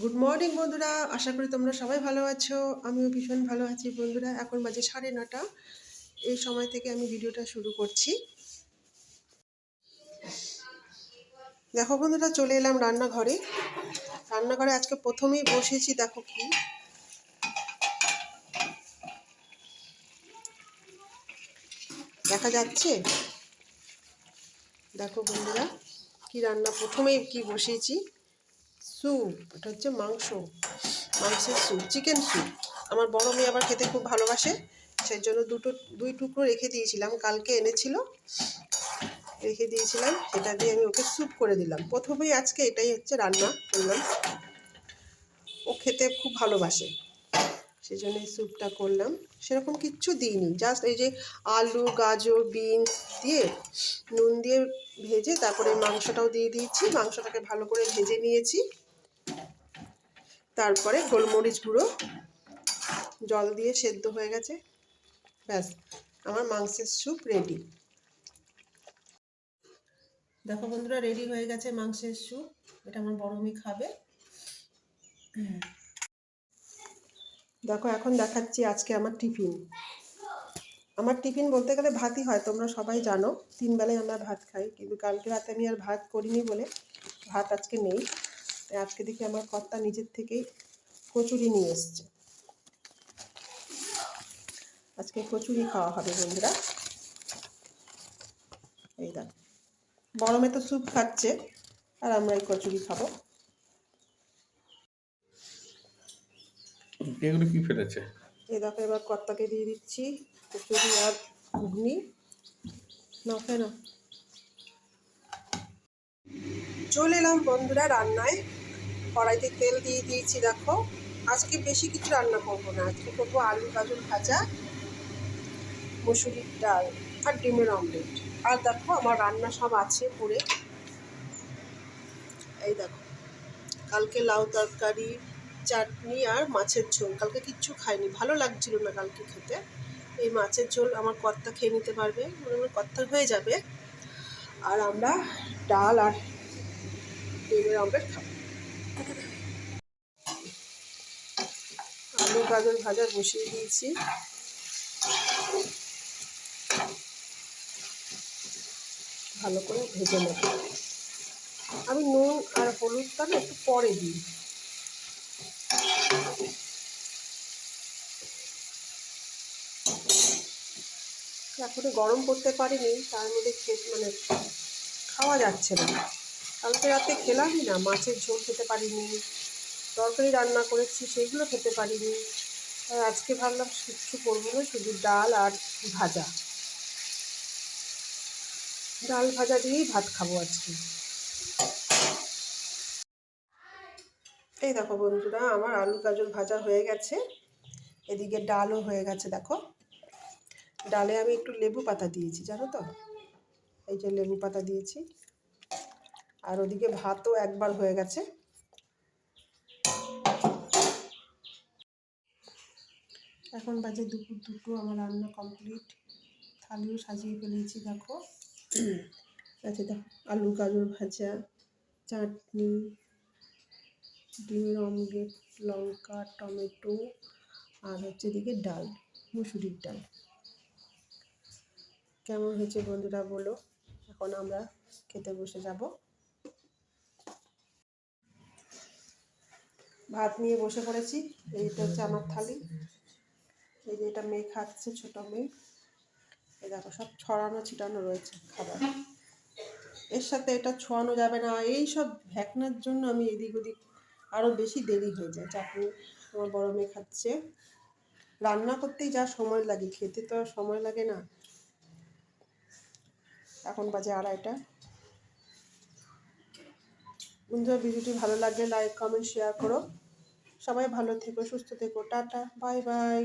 Good morning বন্ধুরা। আশা করি তোমরা সবাই ভালো আছো। আমিও ভীষণ ভালো আছি, বন্ধুরা। এখন বাজে সাড়ে নটা। এই সময় থেকে আমি ভিডিওটা শুরু করছি। দেখো বন্ধুরা, চলে এলাম রান্নাঘরে। রান্নাঘরে আজকে প্রথমেই বসেছি, দেখো কি। দেখা যাচ্ছে? দেখো বন্ধুরা, কি রান্না প্রথমেই কি বসিয়েছি স্যুপ এটা হচ্ছে মাংস। মাংসের স্যুপ চিকেন স্যুপ আমার বড় মেয়ে আবার খেতে খুব ভালোবাসে সেই জন্য দুটো, দুই টুকরো রেখে দিয়েছিলাম। কালকে এনেছিল, রেখে দিয়েছিলাম, সেটা দিয়ে আমি ওকে স্যুপ করে দিলাম। প্রথমেই আজকে এটাই হচ্ছে রান্না করলাম। ও খেতে খুব ভালোবাসে সেই জন্য এই স্যুপটা করলাম। সেরকম কিচ্ছু দিইনি জাস্ট এই যে আলু, গাজর বিনস দিয়ে নুন দিয়ে ভেজে তারপরে মাংসটাও দিয়ে দিয়েছি। মাংসটাকে ভালো করে ভেজে নিয়েছি। তারপরে গোলমরিচ গুঁড়ো, জল দিয়ে সেদ্ধ হয়ে গেছে। ব্যাস, আমার মাংসের স্যুপ রেডি দেখো বন্ধুরা রেডি হয়ে গেছে মাংসের স্যুপ। এটা আমার বড় মেয়ে খাবে। দেখো, এখন দেখাচ্ছি আজকে আমার টিফিন। আমার টিফিন বলতে গেলে ভাতই হয়, তোমরা সবাই জানো। তিন বেলায় আমরা ভাত খাই, কিন্তু কালকে রাতে আমি আর ভাত করিনি বলে ভাত আজকে নেই। তাই আজকে দেখি আমার কর্তা নিজের থেকেই কচুরি নিয়ে এসছে। আজকে কচুরি খাওয়া হবে বন্ধুরা। এই দেখ গরমে তো স্যুপ খাচ্ছে আর আমরা এই কচুরি খাব। এগুলো কি ফেলেছে? এই দেখো এবার কর্তাকে দিয়ে দিচ্ছি কচুরি আর ঘুগনি। না কেন চলে এলাম বন্ধুরা রান্নায়। কড়াইতে তেল দিয়ে দিয়েছি, দেখো। আজকে বেশি কিছু রান্না করব না। আজকে করব আলু, গাজর ভাজা, মসুরির ডাল আর ডিমের অমলেট। আর দেখো, আমার রান্না সব আছে পুরে। এই দেখো, কালকে লাউ তরকারি, চাটনি আর মাছের ঝোল। কালকে কিচ্ছু খাইনি, ভালো লাগছিল না কালকে খেতে। এই মাছের ঝোল আমার কর্তা খেয়ে নিতে পারবে। মানে আমার কর্তা হয়ে যাবে। আর আমরা ডাল আর ডিমের অমলেট খাব। আলু গাজর ভাজা বসিয়ে দিয়েছি। ভালো করে ভেজে নেব। আমি নুন আর হলুদটা একটু পরে দিই। এখনও গরম করতে পারিনি, তার মধ্যে মানে খাওয়া যাচ্ছে না। কালকে রাতে খেলামই না, মাছের ঝোল খেতে পারিনি, তরকারি রান্না করেছি, সেইগুলো খেতে পারিনি। আর আজকে ভাবলাম কিচ্ছু করব না, শুধু ডাল আর ভাজা। ডাল ভাজা দিয়েই ভাত খাব আজকে। এই দেখো বন্ধুরা, আমার আলু গাজর ভাজা হয়ে গেছে। এদিকে ডালও হয়ে গেছে, দেখো। ডালে আমি একটু লেবু পাতা দিয়েছি, জানো তো? এই যে লেবু পাতা দিয়েছি। আর ওদিকে ভাতও একবার হয়ে গেছে। এখন বাজে দুপুর দুটো, আমার রান্না কমপ্লিট। থালিও সাজিয়ে ফেলেছি, দেখো। আচ্ছা দেখো, আলু, গাজর ভাজা, চাটনি, ডিমের অমলেট, লঙ্কা, টমেটো, আর হচ্ছে এদিকে ডাল, মুসুরির ডাল। কেমন হয়েছে বন্ধুরা বলো। এখন আমরা খেতে বসে যাব। ভাত নিয়ে বসে পড়েছি। এইটা হচ্ছে আমার থালি। এই যে এটা মেয়ে খাচ্ছে, ছোট মেয়ে। এই দেখো, সব ছড়ানো ছিটানো রয়েছে খাবার। এর সাথে এটা ছোঁয়ানো যাবে না। এই সব ভ্যাকনার জন্য আমি এদিক ওদিক আরও বেশি দেরি হয়ে যায়। চাটনি আমার বড় মেয়ে খাচ্ছে। রান্না করতেই যা সময় লাগে, খেতে তো আর সময় লাগে না। এখন বাজে আড়াইটা। বন্ধুরা, ভিডিওটি ভালো লাগলে লাইক কমেন্ট শেয়ার করো। সবাই ভালো থেকো, সুস্থ থেকো। Tata bye bye